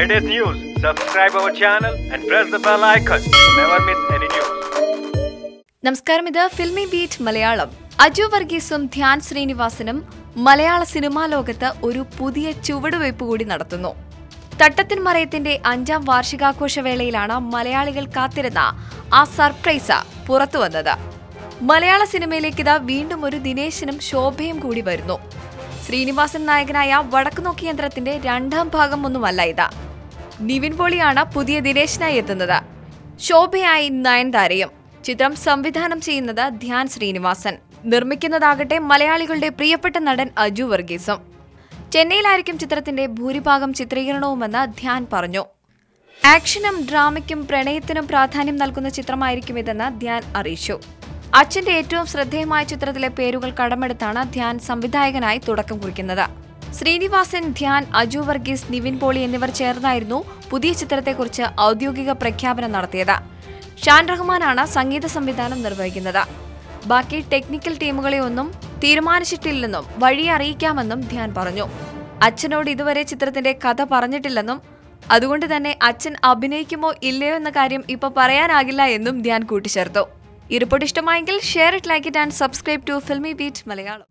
latest news, subscribe our channel and press the bell icon to never miss any news. നമസ്കാരം. ഇത് filmy beat Malayalam. Aju വർഗീസും ധ്യാൻ ശ്രീനിവാസനും മലയാള സിനിമാ ലോകത്ത് ഒരു പുതിയ ചുവടുവയ്പ് കൂടി നടത്തുന്നു. തട്ടത്തിൻ മറയത്തിന്റെ അഞ്ചാം വാർഷികാഘോഷവേളയിലാണ് മലയാളികൾ കാത്തിരുന്ന ആ സർപ്രൈസ് പുറത്തുവന്നത് മലയാള സിനിമയിലേക്ക് ഇതാ വീണ്ടും ഒരു ദിനേശനും ശോഭയും കൂടി വരുന്നു. ശ്രീനിവാസൻ നായകനായ വടക്കുനോക്കി യന്ത്രത്തിന്റെ രണ്ടാം ഭാഗം ഒന്നുമല്ല ഇത്. നിവിൻ പോളിയാണ് പുതിയ ദിനേശനായി എത്തുന്നത്. ശോഭയായി നയൻതാരയും. ചിത്രം സംവിധാനം ചെയ്യുന്നത് ധ്യാൻ ശ്രീനിവാസൻ. നിർമ്മിക്കുന്നതാകട്ടെ മലയാളികളുടെ പ്രിയപ്പെട്ട നടൻ അജു വർഗീസും. ചെന്നൈയിലായിരിക്കും ചിത്രത്തിന്റെ ഭൂരിഭാഗം ചിത്രീകരണവുമെന്ന് ധ്യാൻ പറഞ്ഞു. ആക്ഷനും ഡ്രാമയ്ക്കും പ്രണയത്തിനും പ്രാധാന്യം നൽകുന്ന ചിത്രമായിരിക്കും ഇതെന്ന് ധ്യാൻ അറിയിച്ചു. അച്ഛന്റെ ഏറ്റവും ശ്രദ്ധേയമായ ചിത്രത്തിലെ പേരുകൾ കടമെടുത്താണ് ധ്യാൻ സംവിധായകനായി തുടക്കം കുറിക്കുന്നത്. ശ്രീനിവാസൻ ധ്യാൻ അജു വർഗീസ് നിവിൻ പോളി എന്നിവർ ചേർന്നായിരുന്നു പുതിയ ചിത്രത്തെക്കുറിച്ച് ഔദ്യോഗിക പ്രഖ്യാപനം നടത്തിയത്. ഷാൻ റഹ്മാനാണ് സംഗീത സംവിധാനം നിർവഹിക്കുന്നത്. ബാക്കി ടെക്നിക്കൽ ടീമുകളെ ഒന്നും തീരുമാനിച്ചിട്ടില്ലെന്നും വഴി അറിയിക്കാമെന്നും ധ്യാൻ പറഞ്ഞു. അച്ഛനോട് ഇതുവരെ ചിത്രത്തിന്റെ കഥ പറഞ്ഞിട്ടില്ലെന്നും അതുകൊണ്ട് തന്നെ അച്ഛൻ അഭിനയിക്കുമോ ഇല്ലയോ എന്ന കാര്യം ഇപ്പൊ പറയാനാകില്ല എന്നും ധ്യാൻ കൂട്ടിച്ചേർത്തു. ഈ റിപ്പോർട്ട് ഇഷ്ടമായെങ്കിൽ share it like it and subscribe to Filmibeat Malayalam